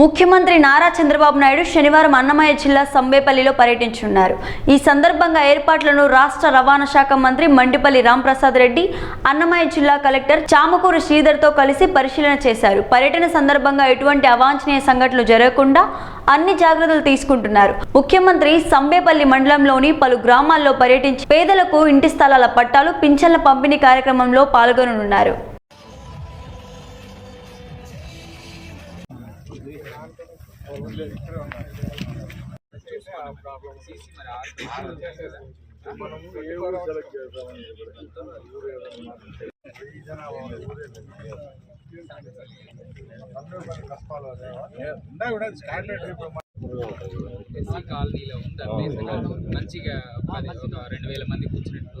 ముఖ్యమంత్రి నారా చంద్రబాబు నాయుడు శనివారం అన్నమయ్య జిల్లా సంబేపల్లిలో పర్యటించున్నారు. ఈ సందర్భంగా ఏర్పాట్లను రాష్ట్ర రవాణా శాఖ మంత్రి మండిపల్లి రాంప్రసాద్ రెడ్డి అన్నమయ్య జిల్లా కలెక్టర్ చామకూరు శ్రీధర్తో కలిసి పరిశీలన చేశారు. పర్యటన సందర్భంగా ఎటువంటి అవాంఛనీయ సంఘటనలు జరగకుండా అన్ని జాగ్రత్తలు తీసుకుంటున్నారు. ముఖ్యమంత్రి సంబేపల్లి మండలంలోని పలు గ్రామాల్లో పర్యటించి పేదలకు ఇంటి స్థలాల పట్టాలు పింఛన్ల పంపిణీ కార్యక్రమంలో పాల్గొననున్నారు. ఎస్సీ కాలనీలో ఉంది ఆ ప్లేస్ కాదు. మంచిగా పది ఒక రెండు వేల మంది కూర్చున్నట్టు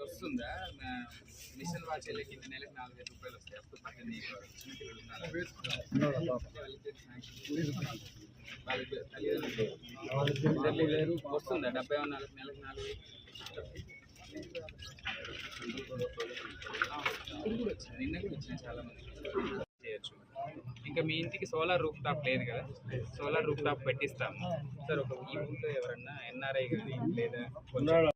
వస్తుందా? మిషన్ వాచ్ వెళ్ళకి నెలకు నాలుగు వేల రూపాయలు వస్తాయి అప్పుడు పక్కన చిన్నపిల్లలు వస్తుందా డెబ్బై నాలుగు నెలకు నాలుగు నిన్న కూడా వచ్చినాయి చాలా మంది ఇంకా మీ ఇంటికి సోలార్ రూఫ్ టాప్ లేదు కదా? సోలార్ రూఫ్ టాప్ పెట్టిస్తాము సార్ ఒక ఈ ఊళ్ళో ఎవరన్నా ఎన్ఆర్ఐ కానీ లేదా కొంచెం